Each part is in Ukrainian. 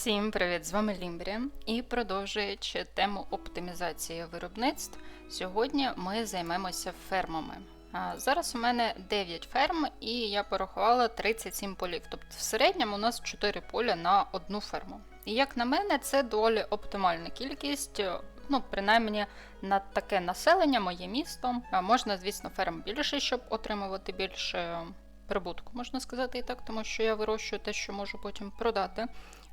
Всім привіт! З вами Лімбрі. І продовжуючи тему оптимізації виробництв, сьогодні ми займемося фермами. Зараз у мене 9 ферм, і я порахувала 37 полів. Тобто в середньому у нас 4 поля на одну ферму. І як на мене, це доволі оптимальна кількість. Ну, принаймні на таке населення, моє місто. Можна, звісно, ферм більше, щоб отримувати більше прибутку, можна сказати і так, тому що я вирощую те, що можу потім продати.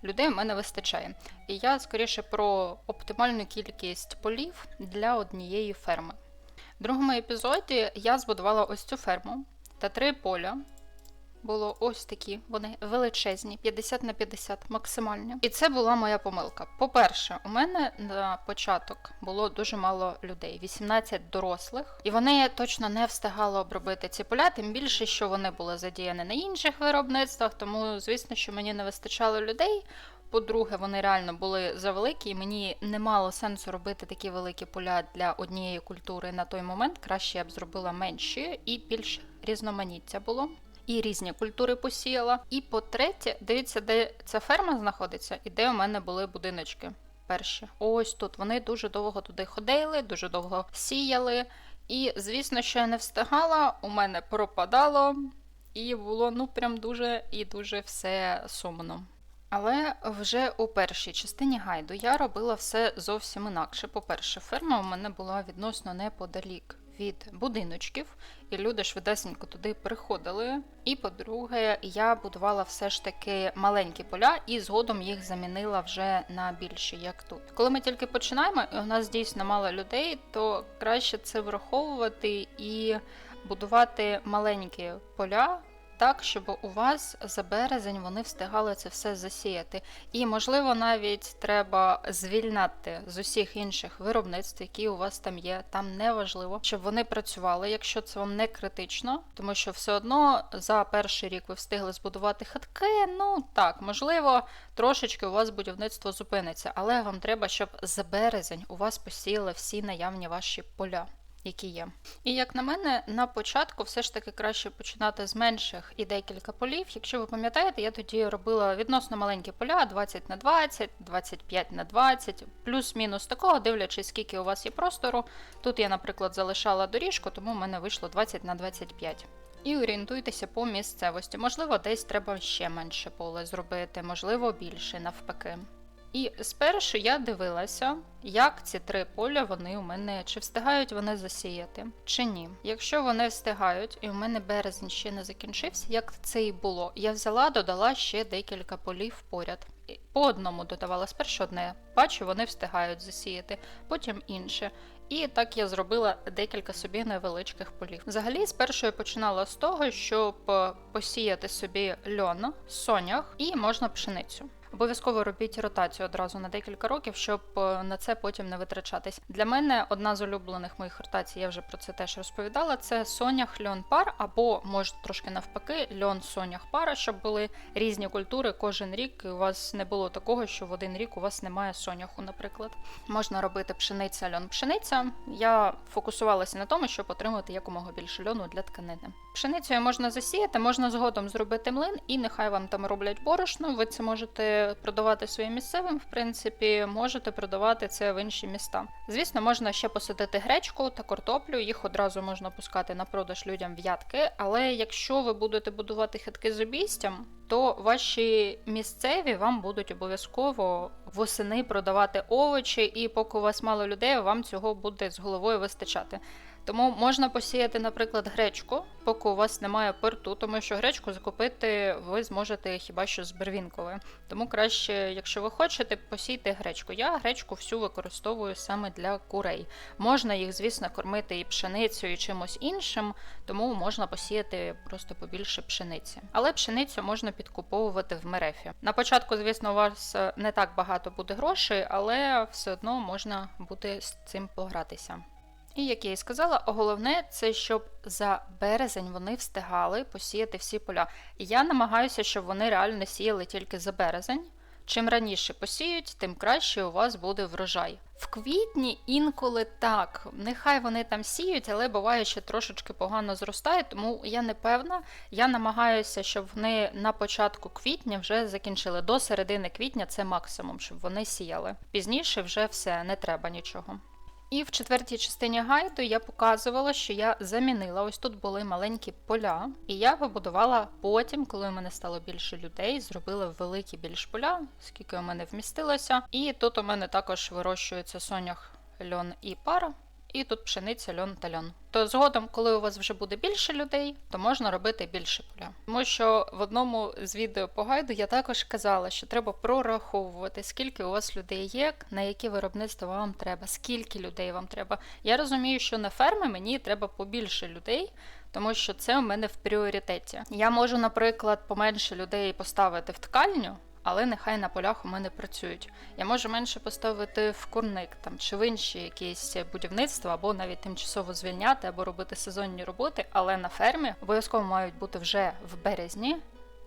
Людей в мене вистачає. І я скоріше про оптимальну кількість полів для однієї ферми. В другому епізоді я збудувала ось цю ферму та три поля. Було ось такі, вони величезні, 50 на 50 максимальні. І це була моя помилка. По-перше, у мене на початок було дуже мало людей, 18 дорослих, і вони точно не встигали обробити ці поля, тим більше, що вони були задіяні на інших виробництвах, тому, звісно, що мені не вистачало людей. По-друге, вони реально були завеликі, і мені не мало сенсу робити такі великі поля для однієї культури на той момент. Краще я б зробила менші і більш різноманіття було. І різні культури посіяла. І по-третє, дивіться, де ця ферма знаходиться і де у мене були будиночки. Перші. Ось тут. Вони дуже довго туди ходили, дуже довго сіяли. І, звісно, що я не встигала, у мене пропадало, і було ну прям дуже і дуже все сумно. Але вже у першій частині гайду я робила все зовсім інакше. По-перше, ферма у мене була відносно неподалік від будиночків, і люди швидесенько туди приходили. І по-друге, я будувала все ж таки маленькі поля і згодом їх замінила вже на більші, як тут. Коли ми тільки починаємо, і у нас дійсно мало людей, то краще це враховувати і будувати маленькі поля так, щоб у вас за березень вони встигали це все засіяти. І, можливо, навіть треба звільняти з усіх інших виробництв, які у вас там є. Там не важливо, щоб вони працювали, якщо це вам не критично, тому що все одно за перший рік ви встигли збудувати хатки. Ну так, можливо, трошечки у вас будівництво зупиниться, але вам треба, щоб за березень у вас посіяли всі наявні ваші поля які є. І як на мене, на початку все ж таки краще починати з менших і декілька полів. Якщо ви пам'ятаєте, я тоді робила відносно маленькі поля 20 на 20, 25 на 20, плюс-мінус такого, дивлячись, скільки у вас є простору. Тут я, наприклад, залишала доріжку, тому в мене вийшло 20 на 25. І орієнтуйтеся по місцевості. Можливо, десь треба ще менше поле зробити, можливо, більше навпаки. І спершу я дивилася, як ці три поля вони у мене чи встигають вони засіяти, чи ні. Якщо вони встигають, і у мене березень ще не закінчився, як це і було, я взяла, додала ще декілька полів поряд. По одному додавала спершу одне, бачу, вони встигають засіяти, потім інше. І так я зробила декілька собі невеличких полів. Взагалі, спершу я починала з того, щоб посіяти собі льон, сонях і можна пшеницю. Обов'язково робіть ротацію одразу на декілька років, щоб е, на це потім не витрачатись. Для мене одна з улюблених моїх ротацій, я вже про це теж розповідала. Це сонях льон пар, або може трошки навпаки, льон сонях пара, щоб були різні культури кожен рік. і У вас не було такого, що в один рік у вас немає соняху, наприклад. Можна робити пшениця, льон, пшениця. Я фокусувалася на тому, щоб отримати якомога більше льону для тканини. Пшеницею можна засіяти, можна згодом зробити млин, і нехай вам там роблять борошно. Ви це можете продавати своїм місцевим, в принципі, можете продавати це в інші міста. Звісно, можна ще посадити гречку та картоплю, їх одразу можна пускати на продаж людям в ядки, але якщо ви будете будувати хитки з обійстям, то ваші місцеві вам будуть обов'язково восени продавати овочі, і поки у вас мало людей, вам цього буде з головою вистачати. Тому можна посіяти, наприклад, гречку, поки у вас немає порту, тому що гречку закупити ви зможете хіба що з бервінкової. Тому краще, якщо ви хочете, посійте гречку. Я гречку всю використовую саме для курей. Можна їх, звісно, кормити і пшеницею, і чимось іншим, тому можна посіяти просто побільше пшениці. Але пшеницю можна підкуповувати в мерефі. На початку, звісно, у вас не так багато буде грошей, але все одно можна буде з цим погратися. І як я і сказала, головне це щоб за березень вони встигали посіяти всі поля. І я намагаюся, щоб вони реально сіяли тільки за березень, чим раніше посіють, тим краще у вас буде врожай. В квітні інколи так, нехай вони там сіють, але буває, що трошечки погано зростають, тому я не певна. Я намагаюся, щоб вони на початку квітня вже закінчили. До середини квітня це максимум, щоб вони сіяли. Пізніше вже все, не треба нічого. І в четвертій частині гайду я показувала, що я замінила. Ось тут були маленькі поля, і я побудувала потім, коли у мене стало більше людей, зробила великі більш поля, скільки у мене вмістилося. І тут у мене також вирощується сонях льон і пара. І тут пшениця, льон та льон. То згодом, коли у вас вже буде більше людей, то можна робити більше поля. Тому що в одному з відео по гайду я також казала, що треба прораховувати, скільки у вас людей є, на які виробництва вам треба, скільки людей вам треба. Я розумію, що на ферми мені треба побільше людей, тому що це у мене в пріоритеті. Я можу, наприклад, поменше людей поставити в ткальню. Але нехай на полях у мене працюють. Я можу менше поставити в курник там чи в інші якісь будівництва, або навіть тимчасово звільняти, або робити сезонні роботи, але на фермі обов'язково мають бути вже в березні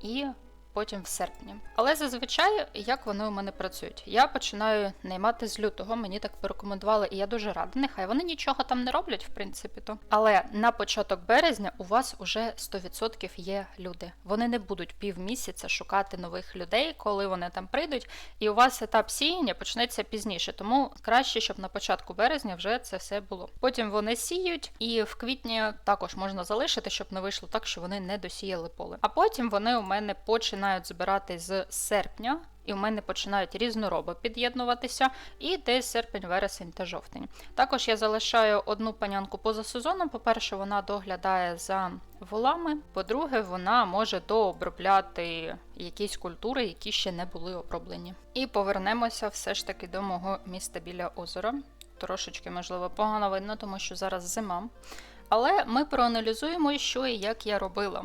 і потім в серпні. Але зазвичай як вони у мене працюють? Я починаю наймати з лютого, мені так порекомендували, і я дуже рада. Нехай вони нічого там не роблять, в принципі, то. Але на початок березня у вас уже 100% є люди. Вони не будуть півмісяця шукати нових людей, коли вони там прийдуть, і у вас етап сіяння почнеться пізніше. Тому краще, щоб на початку березня вже це все було. Потім вони сіють, і в квітні також можна залишити, щоб не вийшло так, що вони не досіяли поле. А потім вони у мене починають збирати з серпня. І в мене починають різнороби під'єднуватися, і десь серпень, вересень та жовтень. Також я залишаю одну панянку поза сезоном. По-перше, вона доглядає за волами. По-друге, вона може дообробляти якісь культури, які ще не були оброблені. І повернемося все ж таки до мого міста біля озера. Трошечки, можливо, погано видно, тому що зараз зима. Але ми проаналізуємо, що і як я робила.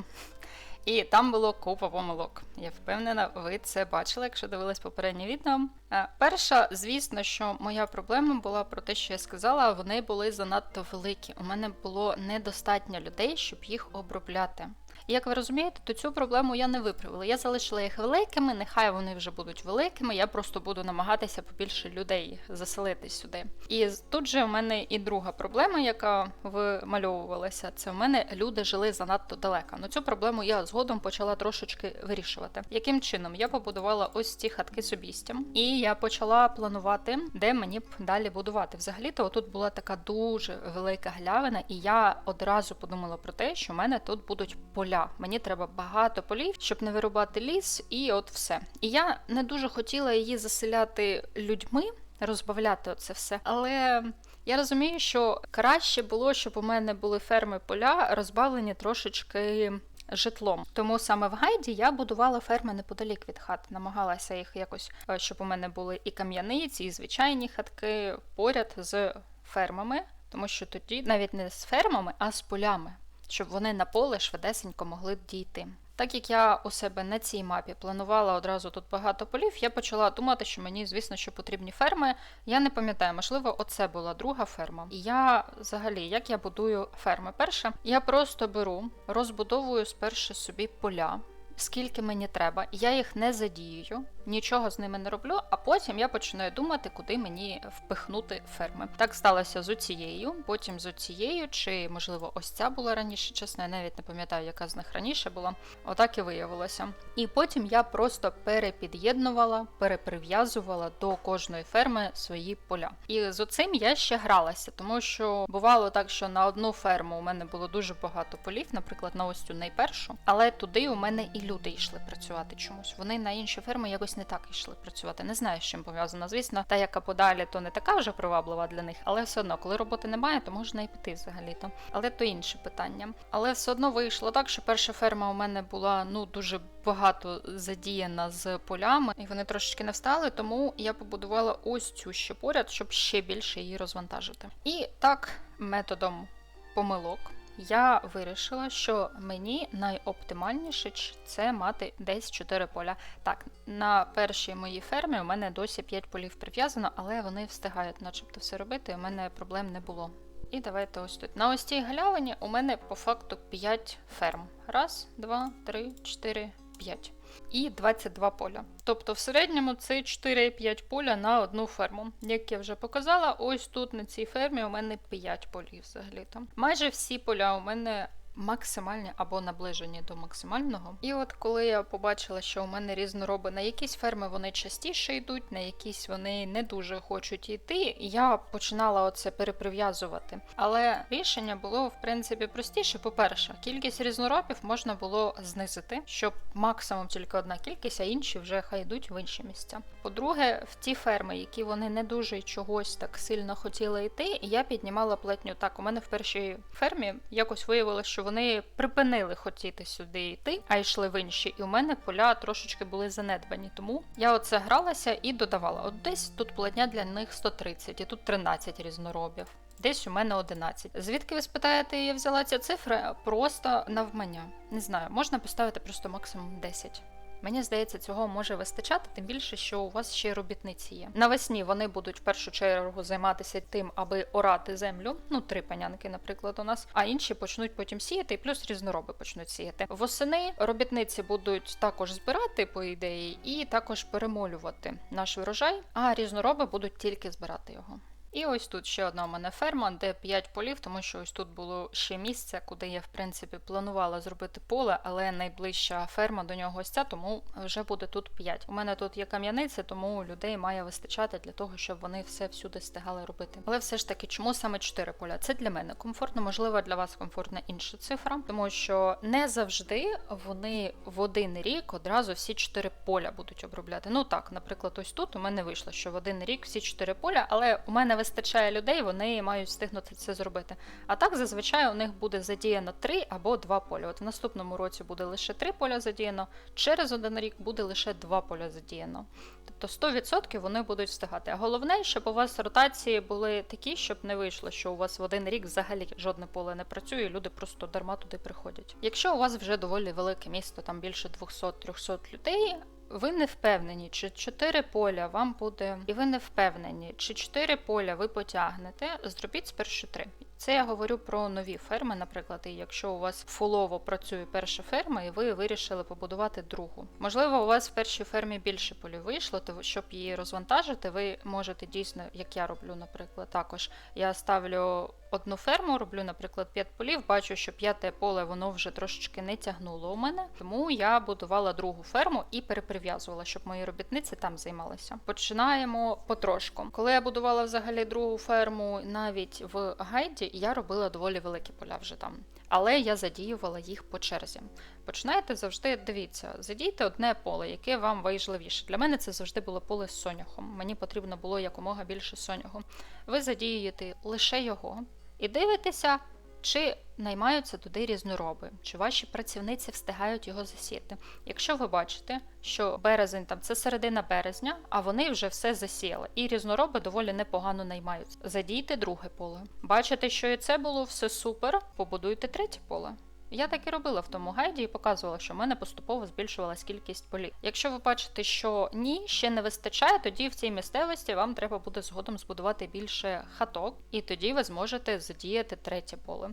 І там було купа помилок. Я впевнена, ви це бачили, якщо дивились попереднє відео. Е, Перша, звісно, що моя проблема була про те, що я сказала, вони були занадто великі. У мене було недостатньо людей, щоб їх обробляти. І як ви розумієте, то цю проблему я не виправила. Я залишила їх великими, нехай вони вже будуть великими. Я просто буду намагатися побільше людей заселити сюди. І тут же у мене і друга проблема, яка вимальовувалася, це у мене люди жили занадто далеко. Ну цю проблему я згодом почала трошечки вирішувати. Яким чином я побудувала ось ці хатки з обістям, і я почала планувати, де мені б далі будувати. Взагалі-то тут була така дуже велика глявина, і я одразу подумала про те, що в мене тут будуть поля. Мені треба багато полів, щоб не вирубати ліс, і от все. І я не дуже хотіла її заселяти людьми, розбавляти оце все. Але я розумію, що краще було, щоб у мене були ферми поля розбавлені трошечки. Житлом, тому саме в гайді я будувала ферми неподалік від хат, намагалася їх якось, е, щоб у мене були і кам'яниці, і звичайні хатки поряд з фермами, тому що тоді навіть не з фермами, а з полями щоб вони на поле швидесенько могли дійти. Так як я у себе на цій мапі планувала одразу тут багато полів, я почала думати, що мені, звісно, що потрібні ферми. Я не пам'ятаю, можливо, оце була друга ферма. І я взагалі, як я будую ферми? Перше, я просто беру, розбудовую спершу собі поля. Скільки мені треба, я їх не задіюю, нічого з ними не роблю, а потім я починаю думати, куди мені впихнути ферми. Так сталося з оцією, потім з оцією, чи можливо ось ця була раніше, чесно, я навіть не пам'ятаю, яка з них раніше була. Отак і виявилося. І потім я просто перепід'єднувала, переприв'язувала до кожної ферми свої поля. І з оцим я ще гралася, тому що бувало так, що на одну ферму у мене було дуже багато полів, наприклад, на ось цю найпершу, але туди у мене і люди йшли працювати чомусь. Вони на інші ферми якось не так йшли працювати. Не знаю, з чим пов'язано. Звісно, та, яка подалі, то не така вже приваблива для них, але все одно, коли роботи немає, то можна і піти взагалі-то. Але то інше питання. Але все одно вийшло так, що перша ферма у мене була ну дуже багато задіяна з полями, і вони трошечки не встали, тому я побудувала ось цю ще поряд, щоб ще більше її розвантажити. І так, методом помилок я вирішила, що мені найоптимальніше це мати десь 4 поля. Так, на першій моїй фермі у мене досі 5 полів прив'язано, але вони встигають, начебто, все робити, і у мене проблем не було. І давайте ось тут. На ось цій галявині у мене по факту 5 ферм. Раз, два, три, чотири, п'ять. І 22 поля. Тобто в середньому це 4-5 поля на одну ферму. Як я вже показала, ось тут на цій фермі у мене 5 полів взагалі там. Майже всі поля у мене максимальні або наближені до максимального. І от коли я побачила, що у мене різнороби на якісь ферми вони частіше йдуть, на якісь вони не дуже хочуть йти, я починала оце переприв'язувати. Але рішення було в принципі простіше. По-перше, кількість різноробів можна було знизити, щоб максимум тільки одна кількість, а інші вже хай йдуть в інші місця. По-друге, в ті ферми, які вони не дуже чогось так сильно хотіли йти, я піднімала платню. Так, у мене в першій фермі якось виявилося, що вони припинили хотіти сюди йти, а йшли в інші. І у мене поля трошечки були занедбані. Тому я оце гралася і додавала. От десь тут платня для них 130, і тут 13 різноробів. Десь у мене 11. Звідки ви спитаєте, я взяла ці цифри? Просто навмання. Не знаю, можна поставити просто максимум 10. Мені здається, цього може вистачати, тим більше, що у вас ще робітниці є. Навесні вони будуть в першу чергу займатися тим, аби орати землю. Ну, три панянки, наприклад, у нас, а інші почнуть потім сіяти, і плюс різнороби почнуть сіяти. Восени робітниці будуть також збирати, по ідеї, і також перемолювати наш врожай, а різнороби будуть тільки збирати його. І ось тут ще одна у мене ферма, де 5 полів, тому що ось тут було ще місце, куди я в принципі планувала зробити поле, але найближча ферма до нього ось ця, тому вже буде тут 5. У мене тут є кам'яниця, тому людей має вистачати для того, щоб вони все всюди встигали робити. Але все ж таки, чому саме 4 поля? Це для мене комфортно, можливо, для вас комфортна інша цифра, тому що не завжди вони в один рік одразу всі 4 поля будуть обробляти. Ну так, наприклад, ось тут у мене вийшло, що в один рік всі 4 поля, але у мене вистачає людей, вони мають встигнути це зробити. А так зазвичай у них буде задіяно 3 або 2 поля. От в наступному році буде лише 3 поля задіяно, через один рік буде лише 2 поля задіяно. Тобто 100% вони будуть встигати. А головне, щоб у вас ротації були такі, щоб не вийшло, що у вас в один рік взагалі жодне поле не працює, і люди просто дарма туди приходять. Якщо у вас вже доволі велике місто, там більше 200-300 людей. Ви не впевнені, чи 4 поля вам буде, і ви не впевнені, чи 4 поля ви потягнете, зробіть спершу 3. Це я говорю про нові ферми, наприклад, і якщо у вас фулово працює перша ферма, і ви вирішили побудувати другу. Можливо, у вас в першій фермі більше полів вийшло, то щоб її розвантажити, ви можете дійсно, як я роблю, наприклад, також я ставлю одну ферму, роблю, наприклад, 5 полів, бачу, що п'яте поле воно вже трошечки не тягнуло у мене, тому я будувала другу ферму і переприв'язувала, щоб мої робітниці там займалися. Починаємо потрошку. Коли я будувала взагалі другу ферму, навіть в гайді, я робила доволі великі поля вже там. Але я задіювала їх по черзі. Починаєте завжди, дивіться, задійте одне поле, яке вам важливіше. Для мене це завжди було поле з соняхом. Мені потрібно було якомога більше соняху. Ви задіюєте лише його і дивитеся, чи наймаються туди різнороби, чи ваші працівниці встигають його засіяти. Якщо ви бачите, що березень там це середина березня, а вони вже все засіяли, і різнороби доволі непогано наймаються. Задійте друге поле. Бачите, що і це було все супер, побудуйте третє поле. Я так і робила в тому гайді і показувала, що в мене поступово збільшувалась кількість полів. Якщо ви бачите, що ні, ще не вистачає, тоді в цій місцевості вам треба буде згодом збудувати більше хаток, і тоді ви зможете задіяти третє поле.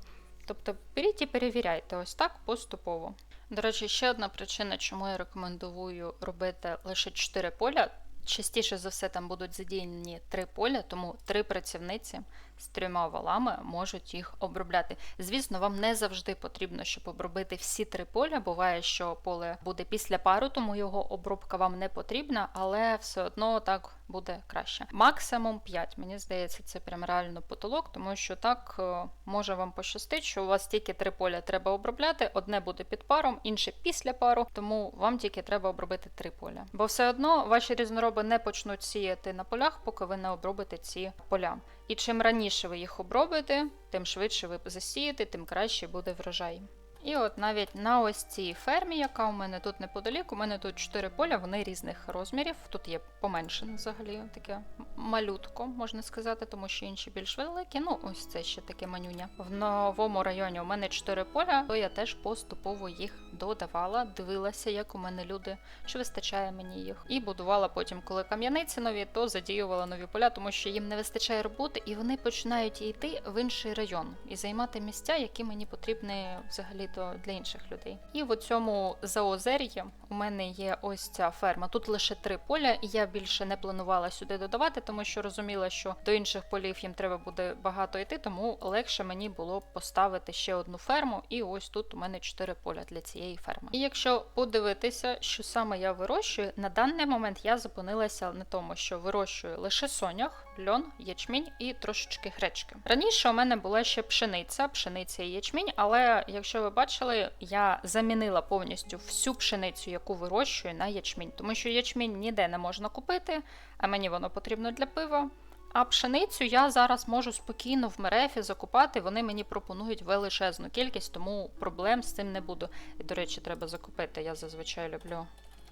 Тобто беріть і перевіряйте ось так поступово. До речі, ще одна причина, чому я рекомендую робити лише 4 поля. Частіше за все там будуть задіяні три поля, тому три працівниці з трьома валами можуть їх обробляти. Звісно, вам не завжди потрібно, щоб обробити всі три поля. Буває, що поле буде після пару, тому його обробка вам не потрібна, але все одно так буде краще. Максимум 5. Мені здається, це прям реально потолок, тому що так е, може вам пощастить, що у вас тільки три поля треба обробляти, одне буде під паром, інше після пару, тому вам тільки треба обробити три поля. Бо все одно ваші різнороби не почнуть сіяти на полях, поки ви не обробите ці поля. І чим раніше ви їх обробите, тим швидше ви засієте, тим краще буде врожай. І от навіть на ось цій фермі, яка у мене тут неподалік, у мене тут 4 поля, вони різних розмірів. Тут є поменшене взагалі таке малютко, можна сказати, тому що інші більш великі. Ну, ось це ще таке манюня. В новому районі у мене 4 поля, то я теж поступово їх додавала, дивилася, як у мене люди, чи вистачає мені їх. І будувала потім, коли кам'яниці нові, то задіювала нові поля, тому що їм не вистачає роботи, і вони починають йти в інший район і займати місця, які мені потрібні взагалі відео для інших людей. І в цьому заозер'ї у мене є ось ця ферма. Тут лише три поля, і я більше не планувала сюди додавати, тому що розуміла, що до інших полів їм треба буде багато йти, тому легше мені було поставити ще одну ферму. І ось тут у мене чотири поля для цієї ферми. І якщо подивитися, що саме я вирощую, на даний момент я зупинилася на тому, що вирощую лише сонях, льон, ячмінь і трошечки гречки. Раніше у мене була ще пшениця, пшениця і ячмінь, але якщо ви бачили, я замінила повністю всю пшеницю, яку вирощую, на ячмінь, тому що ячмінь ніде не можна купити, а мені воно потрібно для пива. А пшеницю я зараз можу спокійно в мерефі закупати. Вони мені пропонують величезну кількість, тому проблем з цим не буду. І, до речі, треба закупити. Я зазвичай люблю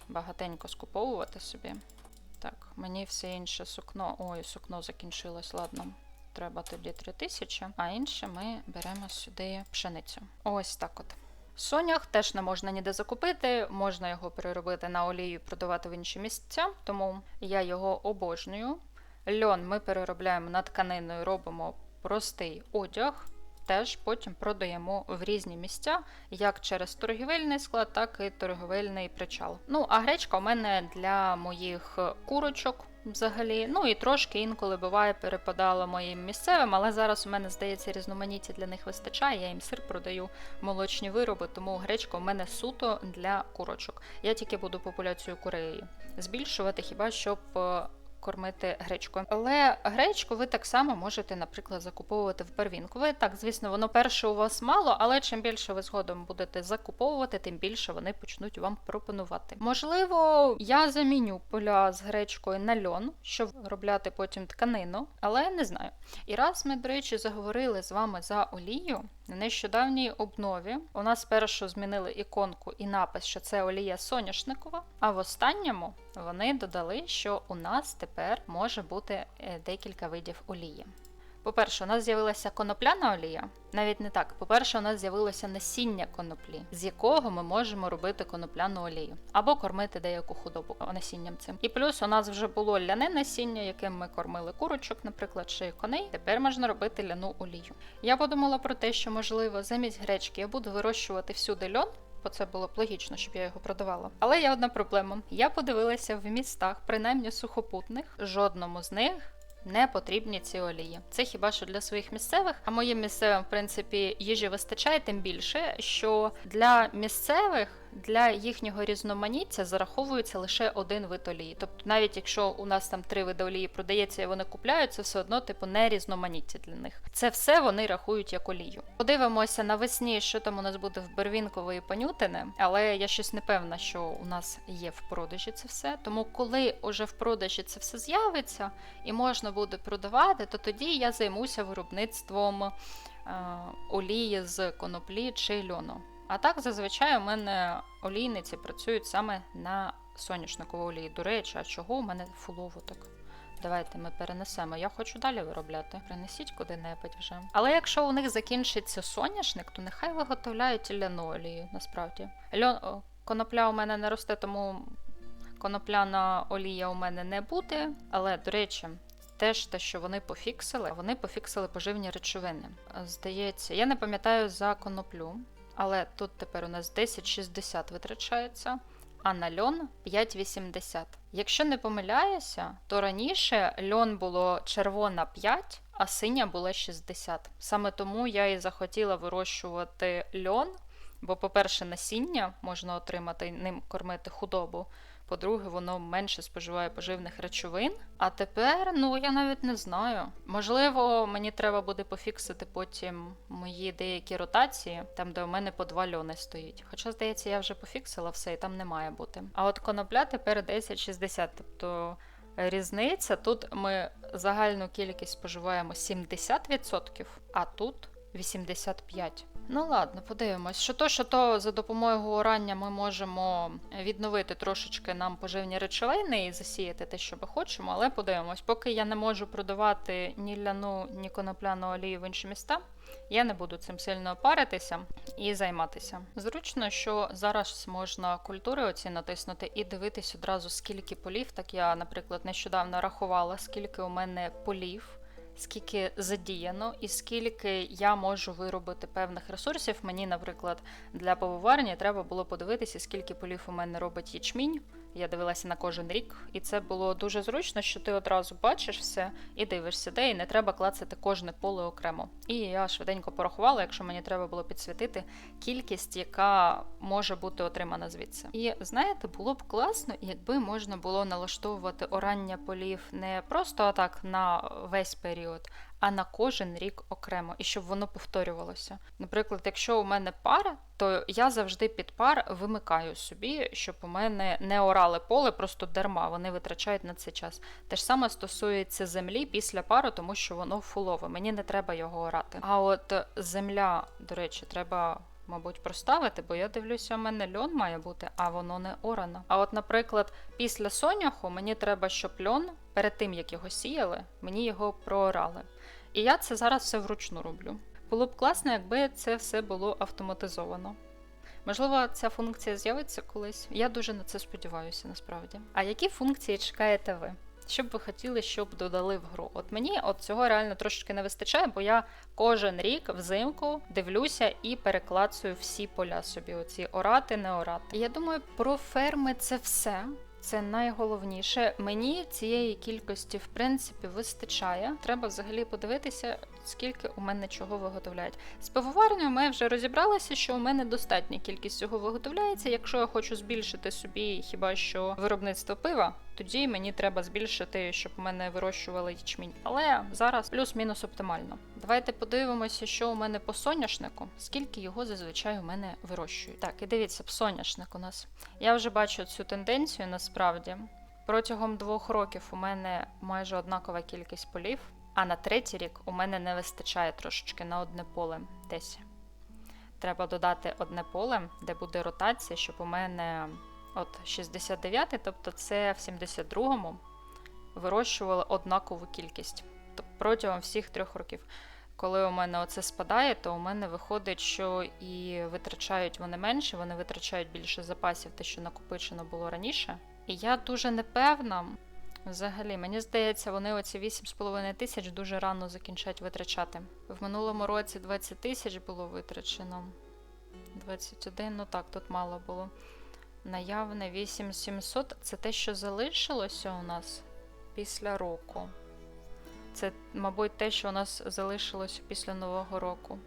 багатенько скуповувати собі. Так, мені все інше сукно. Ой, сукно закінчилось, ладно. Треба тоді 3000, а інше ми беремо сюди пшеницю. Ось так от. Сонях теж не можна ніде закупити, можна його переробити на олію і продавати в інші місця, тому я його обожнюю. Льон ми переробляємо на тканину і робимо простий одяг. Теж потім продаємо в різні місця, як через торгівельний склад, так і торгівельний причал. Ну, а гречка у мене для моїх курочок взагалі. Ну і трошки інколи буває перепадало моїм місцевим, але зараз у мене здається різноманіття для них вистачає. Я їм сир продаю молочні вироби, тому гречка у мене суто для курочок. Я тільки буду популяцію куреї збільшувати, хіба щоб. Кормити гречкою. Але гречку ви так само можете, наприклад, закуповувати в первінку. Ви так, звісно, воно перше у вас мало, але чим більше ви згодом будете закуповувати, тим більше вони почнуть вам пропонувати. Можливо, я заміню поля з гречкою на льон, щоб виробляти потім тканину, але не знаю. І раз ми, до речі, заговорили з вами за олію. На нещодавній обнові у нас спершу змінили іконку і напис, що це олія соняшникова, а в останньому вони додали, що у нас тепер може бути е, декілька видів олії. По-перше, у нас з'явилася конопляна олія. Навіть не так. По-перше, у нас з'явилося насіння коноплі, з якого ми можемо робити конопляну олію або кормити деяку худобу насінням цим. І плюс у нас вже було ляне насіння, яким ми кормили курочок, наприклад, чи коней. Тепер можна робити ляну олію. Я подумала про те, що можливо замість гречки я буду вирощувати всюди льон. Бо це було б логічно, щоб я його продавала. Але є одна проблема. Я подивилася в містах, принаймні сухопутних, жодному з них не потрібні ці олії. Це хіба що для своїх місцевих, а моїм місцевим, в принципі, їжі вистачає, тим більше, що для місцевих. Для їхнього різноманіття зараховується лише один вид олії. Тобто, навіть якщо у нас там три види олії продається і вони купляють, це все одно типу не різноманіття для них. Це все вони рахують як олію. Подивимося навесні, що там у нас буде в Бервінкової панютини, але я щось не певна, що у нас є в продажі це все. Тому, коли уже в продажі це все з'явиться і можна буде продавати, то тоді я займуся виробництвом е, олії з коноплі чи льону. А так, зазвичай у мене олійниці працюють саме на соняшникову олії. До речі, а чого у мене фулово так? Давайте ми перенесемо. Я хочу далі виробляти. Принесіть куди-небудь вже. Але якщо у них закінчиться соняшник, то нехай виготовляють ляну олію, насправді. Льон... Конопля у мене не росте, тому конопляна олія у мене не буде. Але, до речі, теж те, що вони пофіксили, вони пофіксили поживні речовини. Здається, я не пам'ятаю за коноплю. Але тут тепер у нас 10,60 витрачається, а на льон 5,80. Якщо не помиляюся, то раніше льон було червона 5, а синя була 60. Саме тому я і захотіла вирощувати льон, бо, по-перше, насіння можна отримати ним кормити худобу. По-друге, воно менше споживає поживних речовин. А тепер, ну я навіть не знаю. Можливо, мені треба буде пофіксити потім мої деякі ротації, там, де у мене по два льони стоїть. Хоча, здається, я вже пофіксила все і там не має бути. А от конопля тепер 10,60. Тобто різниця тут ми загальну кількість споживаємо 70%, а тут 85%. Ну ладно, подивимось. Що то, що то за допомогою орання ми можемо відновити трошечки нам поживні речовини і засіяти те, що ми хочемо, але подивимось, поки я не можу продавати ні ляну, ні конопляну олію в інші міста, я не буду цим сильно паритися і займатися. Зручно, що зараз можна культури оці натиснути і дивитись одразу, скільки полів. Так я, наприклад, нещодавно рахувала, скільки у мене полів скільки задіяно і скільки я можу виробити певних ресурсів. Мені, наприклад, для пивоварні треба було подивитися, скільки полів у мене робить ячмінь. Я дивилася на кожен рік, і це було дуже зручно, що ти одразу бачиш все і дивишся, де і не треба клацати кожне поле окремо. І я швиденько порахувала, якщо мені треба було підсвітити кількість, яка може бути отримана звідси. І знаєте, було б класно, якби можна було налаштовувати орання полів не просто так на весь період, а на кожен рік окремо, і щоб воно повторювалося. Наприклад, якщо у мене пара, то я завжди під пар вимикаю собі, щоб у мене не орали поле просто дарма, вони витрачають на це час. Те ж саме стосується землі після пару, тому що воно фулове, мені не треба його орати. А от земля, до речі, треба. Мабуть, проставити, бо я дивлюся, у мене льон має бути, а воно не орано. А от, наприклад, після соняху мені треба, щоб льон перед тим, як його сіяли, мені його проорали. І я це зараз все вручну роблю. Було б класно, якби це все було автоматизовано. Можливо, ця функція з'явиться колись. Я дуже на це сподіваюся, насправді. А які функції чекаєте ви? Що б ви хотіли, щоб додали в гру? От мені от цього реально трошки не вистачає, бо я кожен рік взимку дивлюся і переклацую всі поля собі. Оці орати, не орати. Я думаю, про ферми це все. Це найголовніше. Мені цієї кількості, в принципі, вистачає. Треба взагалі подивитися, скільки у мене чого виготовляють. З пивоварнею ми вже розібралися, що у мене достатня кількість цього виготовляється. Якщо я хочу збільшити собі хіба що виробництво пива, тоді мені треба збільшити, щоб мене вирощували ячмінь. Але зараз плюс-мінус оптимально. Давайте подивимося, що у мене по соняшнику, скільки його зазвичай у мене вирощують. Так, і дивіться, соняшник у нас. Я вже бачу цю тенденцію насправді. Протягом двох років у мене майже однакова кількість полів, а на третій рік у мене не вистачає трошечки на одне поле десь. Треба додати одне поле, де буде ротація, щоб у мене от 69, тобто це в 72-му вирощували однакову кількість тобто протягом всіх трьох років. Коли у мене оце спадає, то у мене виходить, що і витрачають вони менше, вони витрачають більше запасів, те, що накопичено було раніше. І я дуже непевна. Взагалі, мені здається, вони оці 8,5 тисяч дуже рано закінчать витрачати. В минулому році 20 тисяч було витрачено. 21, ну так, тут мало було. Наявне 8700 це те, що залишилося у нас після року. Це, мабуть, те, що у нас залишилось після Нового року.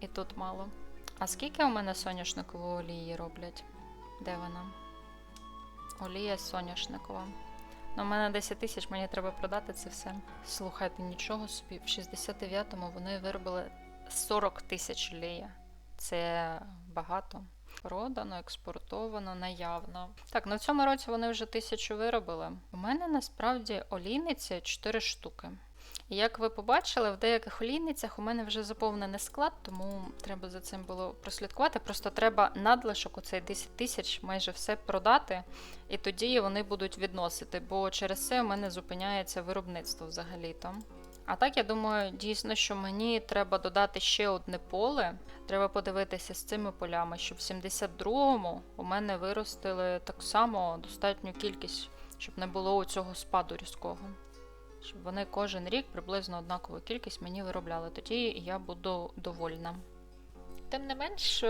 І тут мало. А скільки у мене соняшникової олії роблять? Де вона? Олія соняшникова. Ну, у мене 10 тисяч, мені треба продати це все. Слухайте, нічого собі. В 69-му вони виробили 40 тисяч олії. Це багато. Продано, експортовано, наявно. Так, на цьому році вони вже тисячу виробили. У мене насправді олійниці 4 штуки. І як ви побачили, в деяких олійницях у мене вже заповнений склад, тому треба за цим було прослідкувати. Просто треба надлишок, оцей 10 тисяч, майже все продати, і тоді вони будуть відносити, бо через це у мене зупиняється виробництво взагалі-то. А так, я думаю, дійсно, що мені треба додати ще одне поле. Треба подивитися з цими полями, щоб в 72-му у мене виростили так само достатню кількість, щоб не було у цього спаду різкого. Щоб вони кожен рік приблизно однакову кількість мені виробляли. Тоді я буду довольна. Тим не менш,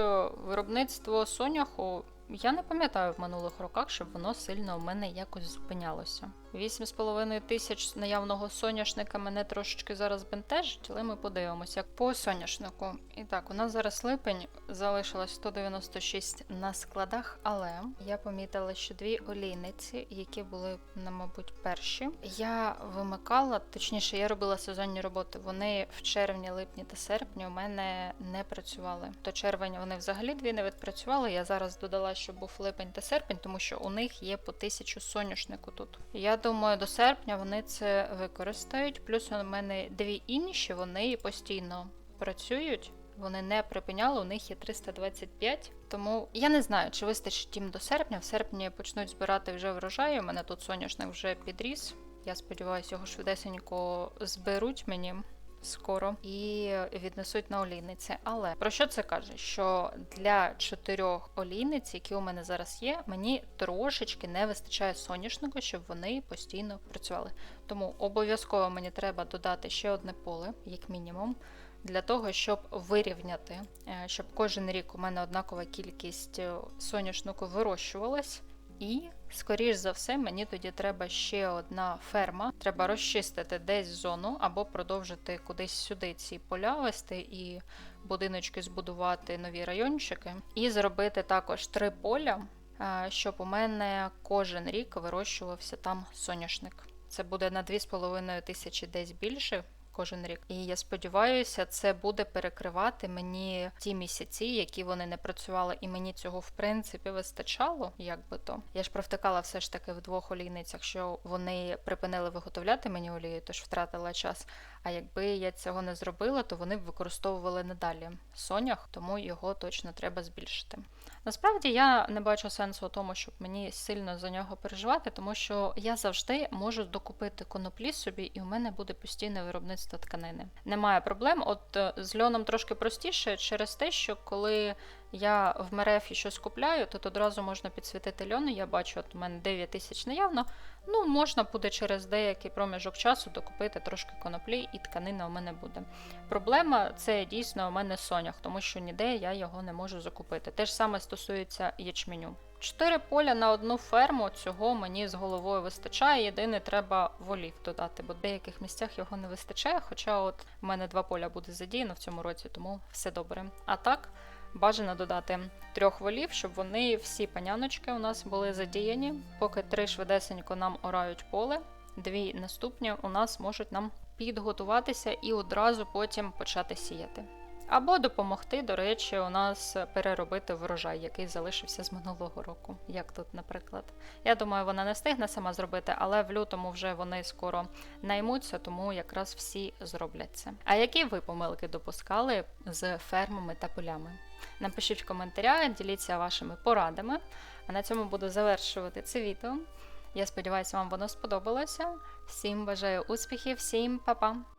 виробництво соняху я не пам'ятаю в минулих роках, щоб воно сильно у мене якось зупинялося. 8,5 тисяч наявного соняшника мене трошечки зараз бентежить, але ми подивимося по соняшнику. І так, у нас зараз липень залишилось 196 на складах, але я помітила, що дві олійниці, які були, на мабуть, перші, я вимикала, точніше, я робила сезонні роботи. Вони в червні, липні та серпні у мене не працювали. То червень вони взагалі дві не відпрацювали. Я зараз додала, що був липень та серпень, тому що у них є по тисячу соняшнику тут. Я думаю, до серпня вони це використають. Плюс у мене дві інші, вони постійно працюють. Вони не припиняли, у них є 325. Тому я не знаю, чи вистачить їм до серпня. В серпні почнуть збирати вже врожай. У мене тут соняшник вже підріс. Я сподіваюся, його швидесенько зберуть мені. Скоро і віднесуть на олійниці. Але про що це каже? Що для чотирьох олійниць, які у мене зараз є, мені трошечки не вистачає соняшника, щоб вони постійно працювали. Тому обов'язково мені треба додати ще одне поле, як мінімум. Для того, щоб вирівняти, е, щоб кожен рік у мене однакова кількість е, соняшнику вирощувалась, і, скоріш за все, мені тоді треба ще одна ферма. Треба розчистити десь зону або продовжити кудись сюди ці поля вести і будиночки збудувати нові райончики. І зробити також три поля, е, щоб у мене кожен рік вирощувався там соняшник. Це буде на 2,5 тисячі десь більше кожен рік. І я сподіваюся, це буде перекривати мені ті місяці, які вони не працювали, і мені цього в принципі вистачало, як би то. Я ж провтикала все ж таки в двох олійницях, що вони припинили виготовляти мені олію, тож втратила час. А якби я цього не зробила, то вони б використовували надалі сонях, тому його точно треба збільшити. Насправді я не бачу сенсу у тому, щоб мені сильно за нього переживати, тому що я завжди можу докупити коноплі собі, і у мене буде постійне виробництво тканини. Немає проблем. От е, з льоном трошки простіше через те, що коли я в мерефі щось купляю, то одразу можна підсвітити льон. і Я бачу, от у мене 9 тисяч наявно. Ну, можна буде через деякий проміжок часу докупити трошки коноплі, і тканина у мене буде. Проблема це дійсно у мене сонях, тому що ніде я його не можу закупити. Те ж саме стосується ячменю. Чотири поля на одну ферму цього мені з головою вистачає. Єдине, треба волів додати, бо в деяких місцях його не вистачає. Хоча от в мене два поля буде задіяно в цьому році, тому все добре. А так. Бажано додати трьох волів, щоб вони всі паняночки у нас були задіяні. Поки три швидесенько нам орають поле, дві наступні у нас можуть нам підготуватися і одразу потім почати сіяти. Або допомогти, до речі, у нас переробити врожай, який залишився з минулого року, як тут, наприклад. Я думаю, вона не встигне сама зробити, але в лютому вже вони скоро наймуться, тому якраз всі зроблять це. А які ви помилки допускали з фермами та полями? Напишіть в коментарях, діліться вашими порадами. А на цьому буду завершувати це відео. Я сподіваюся, вам воно сподобалося. Всім бажаю успіхів, всім па-па!